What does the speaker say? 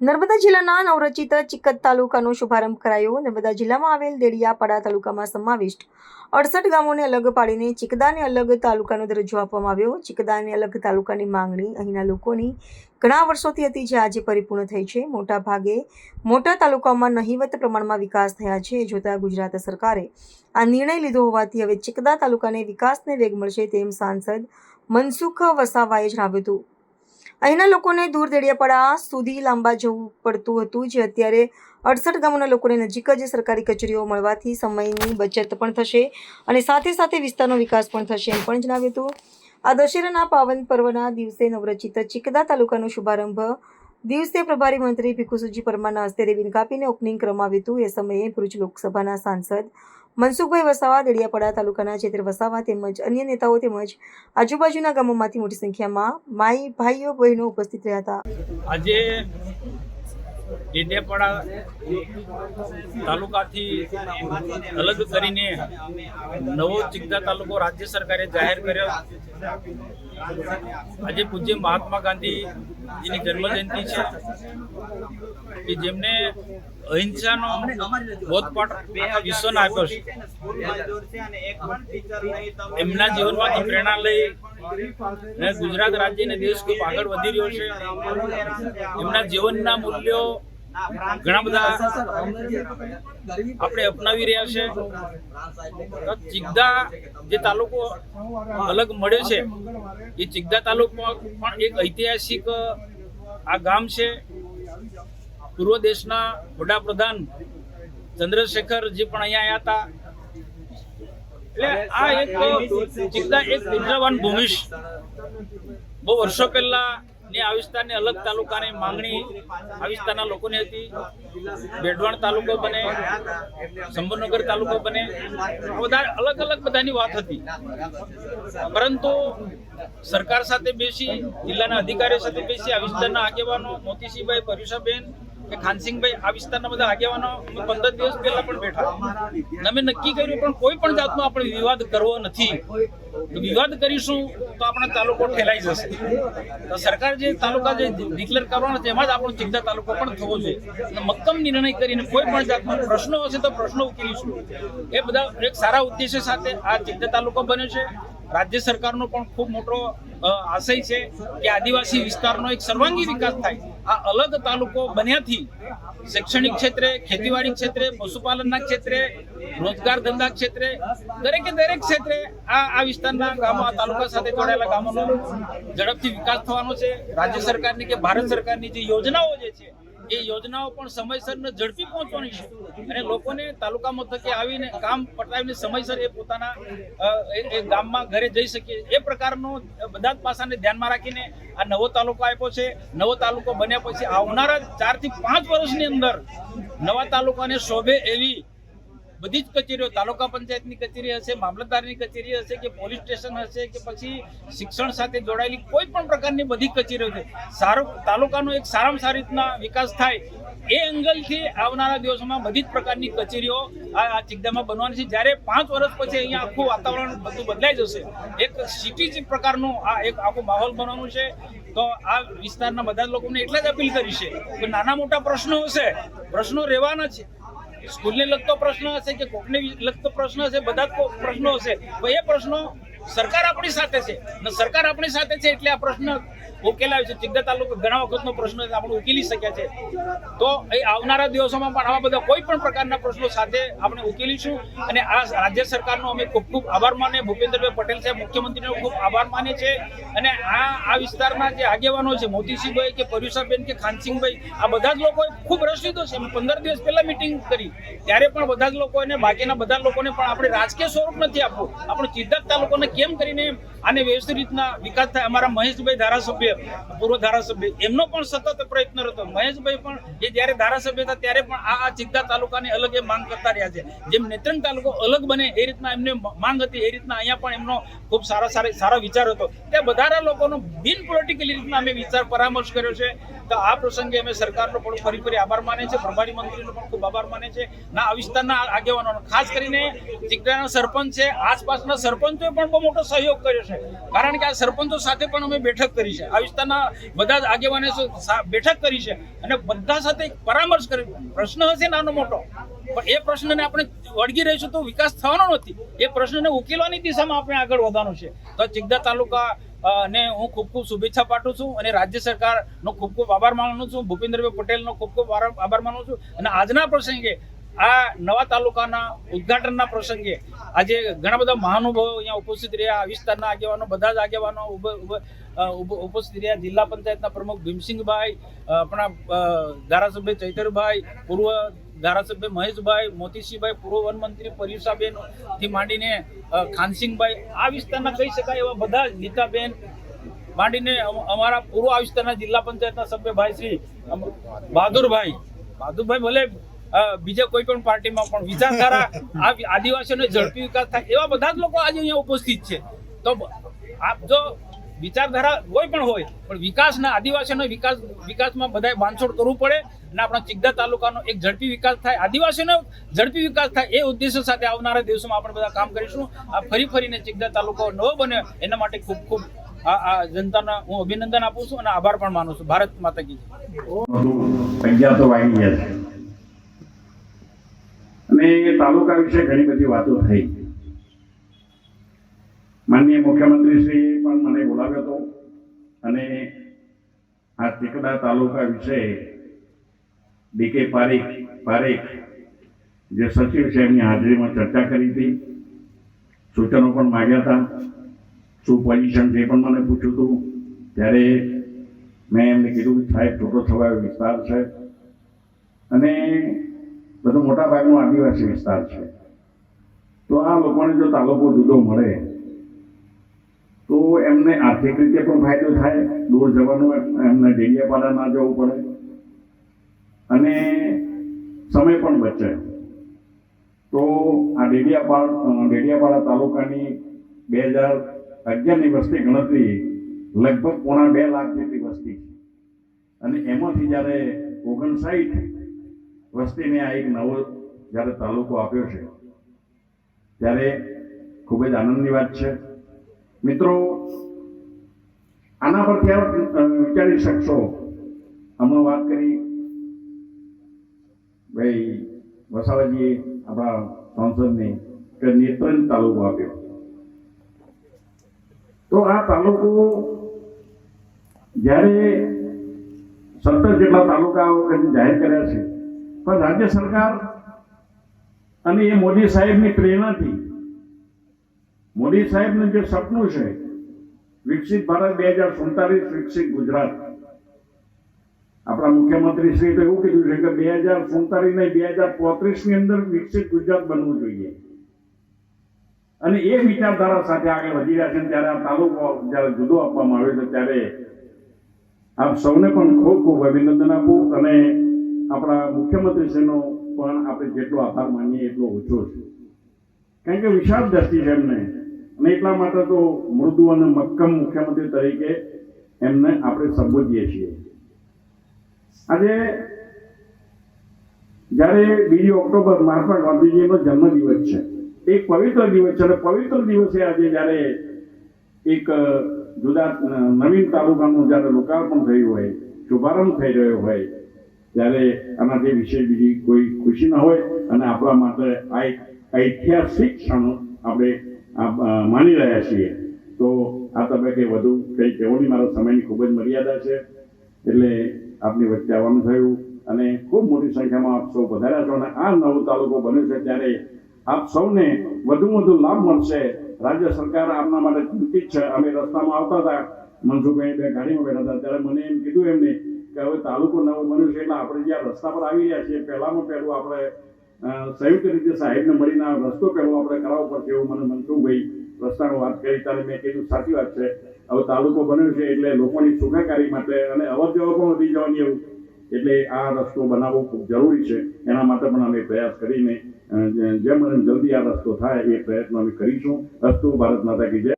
નર્મદા જિલ્લાના નવરચિત ચિકત તાલુકાનો શુભારંભ કરાયો. નર્મદા જિલ્લામાં આવેલ દેડિયાપાડા તાલુકામાં સમાવિષ્ટ અડસઠ ગામોને અલગ પાડીને ચિકદાને અલગ તાલુકાનો દરજ્જો આપવામાં આવ્યો. ચિકદાને અલગ તાલુકાની માંગણી અહીંના લોકોની ઘણા વર્ષોથી હતી જે આજે પરિપૂર્ણ થઈ છે. મોટા ભાગે મોટા તાલુકાઓમાં નહિવત પ્રમાણમાં વિકાસ થયા છે. જોતા ગુજરાત સરકારે આ નિર્ણય લીધો હોવાથી હવે ચિકદા તાલુકાને વિકાસને વેગ મળશે તેમ સાંસદ મનસુખ વસાવાએ જણાવ્યું હતું. અહીંના લોકોને દૂર દેડિયાપાડા સુધી લાંબા જવું પડતું હતું, જે અત્યારે અડસઠ ગામોના લોકોને નજીક જ સરકારી કચેરીઓ મળવાથી સમયની બચત પણ થશે અને સાથે સાથે વિસ્તારનો વિકાસ પણ થશે એમ પણ જણાવ્યું હતું. આ દશેરાના પાવન પર્વના દિવસે નવરચિત ચિકદા તાલુકાનો શુભારંભ દિવસે પ્રભારી મંત્રી ભીખુસુજી પરમારના હસ્તે રેબીન કાપીને ઓપનિંગ કરવામાં આવ્યું હતું. એ સમયે ભરૂચ લોકસભાના સાંસદ મનસુખભાઈ વસાવા દેડિયાપાડા તાલુકાના ચેતર વસાવા તેમજ અન્ય નેતાઓ તેમજ આજુબાજુના ગામોમાંથી મોટી સંખ્યામાં માઈ, ભાઈઓ, બહેનો ઉપસ્થિત રહ્યા હતા. આજે ડેડિયાપાડા તાલુકાથી અલગ કરીને નવો ચિકદા તાલુકો રાજ્ય સરકારે જાહેર કર્યો. આજે પૂજ્ય મહાત્મા ગાંધીજીની જન્મજયંતિ છે, કે જેમને અહિંસાનો બોધપાઠ વિશ્વને આપ્યો છે. એમના જીવનમાંથી પ્રેરણા લઈ ને ગુજરાત રાજ્યને દેશ ખૂબ આગળ વધી રહ્યો છે. એમના જીવનના મૂલ્યો ઘણા બધા આપણે અપનાવી રહ્યા છે. ચિગદા જે તાલુકો અલગ મળ્યો છે, એ ચિગદા તાલુકો પણ એક ઐતિહાસિક, આ ગામ છે. પૂર્વ દેશના વડાપ્રધાન ચંદ્રશેખર જે પણ અહીંયા આવ્યા હતા. એટલે આ એક ચિગદા એક ઉર્જાવાન ભૂમિ બહુ વર્ષો પહેલા ની આ વિસ્તારની અલગ તાલુકાની માંગણી આ વિસ્તારના લોકોની હતી. બેડવાણ તાલુકો બને શંભુનગર તાલુકો બને. બધા અલગ અલગ બધાની વાત હતી. પરંતુ સરકાર સાથે બેસી, જિલ્લાના અધિકારીઓ સાથે બેસી આ વિસ્તારના આગેવાનો મોતીસિંહભાઈ પરુષાબેન કે ખાનસિંહભાઈ આ વિસ્તારના બધા આગેવાનો પંદર દિવસ પહેલા પણ બેઠા. અમે નક્કી કર્યું પણ કોઈ પણ જાતનો આપણે વિવાદ કરવો નથી. વિવાદ કરીશું તો આપણો તાલુકો ઠેલાઈ જશે. તો સરકાર જે તાલુકા જે ડિક્લેર કરવાનો છે એમાં જ આપણો ચિંતા તાલુકો પણ થવો જોઈએ. અને મક્કમ નિર્ણય કરીને કોઈ પણ જાતનો પ્રશ્નો હશે તો પ્રશ્નો ઉકેલીશું. એ બધા એક સારા ઉદ્દેશ્ય સાથે આ ચિંતા તાલુકો બન્યો છે. રાજ્ય સરકારનો પણ ખૂબ મોટો આશય છે કે આદિવાસી વિસ્તારનો એક સર્વાંગી વિકાસ થાય. આ અલગ તાલુકો બન્યાથી શૈક્ષણિક ક્ષેત્રે, ખેતીવાડી ક્ષેત્રે, પશુપાલનના ક્ષેત્રે, રોજગાર ધંધા ક્ષેત્રે, દરેકે દરેક ક્ષેત્રે આ આ વિસ્તારના ગામો, આ તાલુકા સાથે જોડાયેલા ગામોનો ઝડપથી વિકાસ થવાનો છે. રાજ્ય સરકારની કે ભારત સરકારની જે યોજનાઓ જે છે એ યોજનાઓ પણ સમયસર ને ઝડપી પહોંચવાની છે. અને લોકોને તાલુકા મથકે આવીને કામ પટાવીને સમયસર એ પોતાના એ- ગામમાં ઘરે જઈ શકે એ પ્રકારનો બધા જ પાસાને ધ્યાનમાં રાખીને આ નવો તાલુકો આપ્યો છે. નવો તાલુકો બન્યા પછી આવનારા ચારથી પાંચ વર્ષની અંદર નવા તાલુકાને શોભે એવી બધી જ કચેરીઓ, તાલુકા પંચાયતની કચેરી હશે, મામલતદારની કચેરી હશે કે પોલીસ સ્ટેશન હશે કે પછી શિક્ષણ સાથે જોડાયેલી કોઈ પણ પ્રકારની બધી કચેરીઓ છે. સારો, તાલુકાનો એક સારામાં સારી રીતના વિકાસ થાય એ એંગલથી આવનારા દિવસોમાં બધી જ પ્રકારની કચેરીઓ આ ચિકદામાં બનવાની છે. જ્યારે પાંચ વર્ષ પછી અહીંયા આખું વાતાવરણ બધું બદલાઈ જશે, એક સિટી જ પ્રકારનું આ એક આખો માહોલ બનવાનું છે. તો આ વિસ્તારના બધા લોકોને એટલા જ અપીલ કરી છે કે નાના મોટા પ્રશ્નો હશે, પ્રશ્નો રહેવાના છે. સ્કૂલને લગતો પ્રશ્ન હશે કે કોકને લગતો પ્રશ્ન હશે, બધા પ્રશ્નો હશે. તો એ પ્રશ્નો સરકાર આપણી સાથે છે. સરકાર આપણી સાથે છે એટલે આ પ્રશ્ન ઉકેલાય છે. ચિગદા તાલુકો ઘણા વખતનો પ્રશ્ન આપણે ઉકેલી શક્યા છે. તો એ આવનારા દિવસોમાં પણ આવા બધા કોઈ પણ પ્રકારના પ્રશ્નો સાથે આપણે ઉકેલીશું. અને આ રાજ્ય સરકારનો અમે ખૂબ ખૂબ આભાર માને ભૂપેન્દ્રભાઈ પટેલ સાહેબ, મુખ્યમંત્રીનો ખૂબ આભાર માને છે અને આ આ વિસ્તારના જે આગેવાનો છે, મોતીસિંહભાઈ કે પર્યુષાબેન કે ખાનસિંહભાઈ, આ બધા જ લોકોએ ખૂબ રસ લીધો છે. પંદર દિવસ પહેલા મિટિંગ કરી. ત્યારે પણ બધા જ લોકોને બાકીના બધા લોકોને પણ આપણે રાજકીય સ્વરૂપ નથી આપવું આપણે ચિત્તક તાલુકોને કેમ કરીને આને વ્યવસ્થિત રીતના વિકાસ થાય? અમારા મહેશભાઈ ધારાસભ્ય પૂર્વ ધારાસભ્ય, એમનો પણ સતત પ્રયત્ન હતો. મહેશભાઈ પણ એ જ્યારે ધારાસભ્ય હતા ત્યારે પણ આ ચિત્તા તાલુકાની અલગ એ માંગ કરતા રહ્યા છે. જેમ નેત્રંગ તાલુકો અલગ બને એ રીતના એમને માંગ હતી, એ રીતના અહીંયા પણ એમનો ખૂબ સારા સારા સારો વિચાર હતો. ત્યાં બધા લોકોનો બિન પોલિટિકલી રીતના અમે વિચાર પરામર્શ કર્યો છે. તો આ પ્રસંગે અમે સરકારનો પણ ફરી ફરી આભાર માને છે પ્રભારી મંત્રીનો પણ ખૂબ આભાર માને છે ના, આ વિસ્તારના આગેવાનો ખાસ કરીને ચિકડાના સરપંચ છે, આસપાસના સરપંચોએ પણ બહુ મોટો સહયોગ કર્યો છે. કારણ કે આ સરપંચો સાથે પણ અમે બેઠક કરી છે. વિસ્તારના બધા જ આગેવાને બેઠક કરી છે અને બધા સાથે પરામર્શ કરી પ્રશ્ન હશે નાનો મોટો, પણ એ પ્રશ્નને આપણે વળગી રહીશું તો વિકાસ થવાનો નથી. એ પ્રશ્નને ઉકેલવાની દિશામાં આપણે આગળ વધવાનું છે. તો ચિગદા તાલુકા ને હું ખૂબ ખૂબ શુભેચ્છા પાઠવું છું અને રાજ્ય સરકારનો ખૂબ ખૂબ આભાર માનું છું. ભૂપેન્દ્રભાઈ પટેલનો ખૂબ ખૂબ આભાર માનું છું. અને આજના પ્રસંગે આ નવા તાલુકાના ઉદ્ઘાટનના પ્રસંગે આજે ઘણા બધા મહાનુભાવો અહીંયા ઉપસ્થિત રહ્યા. આ વિસ્તારના આગેવાનો, બધા જ આગેવાનો ઉપસ્થિત રહ્યા. જિલ્લા પંચાયતના પ્રમુખ ભીમસિંહભાઈ આપણા ધારાસભ્ય ચૈતરભાઈ, પૂર્વ ધારાસભ્ય મહેશભાઈ, મોતીસિંહભાઈ, પૂર્વ વનમંત્રી પરીક્ષાબેનથી માંડીને ખાનસિંહભાઈ. આ વિસ્તારના કહી શકાય એવા બધા જ નીતાબેન માંડીને અમારા પૂર્વ આ વિસ્તારના જિલ્લા પંચાયતના સભ્ય ભાઈ શ્રી બહાદુરભાઈ. બહાદુરભાઈ ભલે બીજા કોઈ પણ પાર્ટીમાં પણ વિચારધારા, આ આદિવાસીઓને ઝડપી વિકાસ થાય, એવા બધા જ લોકો આજે અહીંયા ઉપસ્થિત છે. તો આપ જો વિચારધારા કોઈ પણ હોય, પણ વિકાસના આદિવાસીઓનો વિકાસ, વિકાસમાં બધાએ બાંધછોડ કરવું પડે અને આપણા ચિગદા તાલુકાનો એક ઝડપી વિકાસ થાય, આદિવાસીઓનો ઝડપી વિકાસ થાય, એ ઉદ્દેશ્ય સાથે આવનારા દિવસોમાં આપણે બધા કામ કરીશું. આ ફરી ફરીને ચિગદા તાલુકો નવો બને એના માટે ખૂબ ખૂબ આ જનતાના હું અભિનંદન આપું છું અને આભાર પણ માનું છું. ભારત માતા કી જય. બધું વાગી ગયા છે. અને તાલુકા વિશે ઘણી બધી વાતો થઈ. માનનીય મુખ્યમંત્રીશ્રીએ પણ મને બોલાવ્યો હતો અને આ ચીકડા તાલુકા વિશે ડીકે પારેખ પારેખ, જે સચિવ છે, એમની હાજરીમાં ચર્ચા કરી હતી. સૂચનો પણ માગ્યા હતા. શું પોઝિશન છે પણ મને પૂછ્યું હતું. ત્યારે મેં એમને કીધું કે સાહેબ, છોટો છવાયો વિસ્તાર છે. અને બધો મોટા ભાગનો આદિવાસી વિસ્તાર છે. તો આ લોકોને જો તાલુકો જુદો મળે, તો એમને આર્થિક રીતે પણ ફાયદો થાય, દૂર જવાનું એમને ડેડિયાપાડા ના જવું પડે, અને સમય પણ બચે. તો આ ડેડિયાપાડ ડેડિયાપાડા તાલુકાની બે હજાર અગિયારની વસ્તી ગણતરી લગભગ પોણા બે લાખ જેટલી વસ્તી છે. અને એમાંથી જ્યારે ઓગણસાઠ વસ્તીને આ એક નવો જ્યારે તાલુકો આપ્યો છે, ત્યારે ખૂબ જ આનંદની વાત છે. મિત્રો, આના પરથી આપ વિચારી શકશો. હમણાં વાત કરી ભાઈ વસાવાજીએ આપણા સાંસદને કે નેત્રંગ તાલુકો આપ્યો. તો આ તાલુકો જ્યારે સત્તર જેટલા તાલુકાઓ જાહેર કર્યા છે પણ રાજ્ય સરકાર અને એ મોદી સાહેબની પ્રેરણાથી, મોદી સાહેબનું જે સપનું છે, વિકસિત ભારત બે હજાર સુડતાલીસ વિકસિત ગુજરાત. આપણા મુખ્યમંત્રી શ્રી તો એવું કીધું છે કે બે હજાર સુડતાલીસ ને બે હજાર પોત્રીસની અંદર વિકસિત ગુજરાત બનવું જોઈએ. અને એ વિચારધારા સાથે આગળ વધી રહ્યા છે ત્યારે આ તાલુકો જ્યારે જુદો આપવામાં આવ્યો છે, ત્યારે આપ સૌને પણ ખૂબ ખૂબ અભિનંદન આપું અને આપણા મુખ્યમંત્રીશ્રીનો પણ આપણે જેટલો આભાર માનીએ એટલો ઓછો છે. કારણ કે વિશાળ દ્રષ્ટિ છે એમને. અને એટલા માટે તો મૃદુ અને મક્કમ મુખ્યમંત્રી તરીકે એમને આપણે સંબોધીએ છીએ. આજે જ્યારે બીજી ઓક્ટોબર મહાત્મા ગાંધીજીનો જન્મદિવસ છે. એક પવિત્ર દિવસ છે અને પવિત્ર દિવસે આજે જ્યારે એક જુદા નવીન તાલુકાનું જ્યારે લોકાર્પણ થયું હોય, શુભારંભ થઈ રહ્યો હોય ત્યારે આનાથી વિશે બીજી કોઈ ખુશી ન હોય અને આપણા માટે આ એક ઐતિહાસિક ક્ષણો આપણે માની રહ્યા છીએ. તો આ તબક્કે વધુ કંઈ કહેવાની મારા સમયની ખૂબ જ મર્યાદા છે. એટલે આપની વચ્ચે આવવાનું થયું અને ખૂબ મોટી સંખ્યામાં આપ સૌ વધાર્યા છો અને આ નવો તાલુકો બન્યો છે ત્યારે આપ સૌને વધુ વધુ લાભ મળશે. રાજ્ય સરકાર આપના માટે ચિંતિત છે. અમે રસ્તામાં આવતા હતા. મનસુખભાઈ બે ગાડીમાં બેઠા હતા. ત્યારે મને એમ કીધું એમને કે હવે તાલુકો નવો બન્યો છે એટલે આપણે જ્યાં રસ્તા પર આવી રહ્યા છીએ, પહેલામાં પહેલું આપણે સંયુક્ત રીતે સાહેબને મળીને રસ્તો પહેલો આપણે કરાવવો પડશે એવું મને મનસુખભાઈ રસ્તાનો વાત કરી, ત્યારે મેં કીધું, સાચી વાત છે, હવે તાલુકો બન્યો છે એટલે લોકોની સુખાકારી માટે અને અવર જવર પણ વધી જવાની એવું. એટલે આ રસ્તો બનાવવો ખૂબ જરૂરી છે, એના માટે પણ અમે પ્રયાસ કરીને જેમ જલ્દી આ રસ્તો થાય એ પ્રયત્નો અમે કરીશું. રસ્તો ભારત માતા કી જય.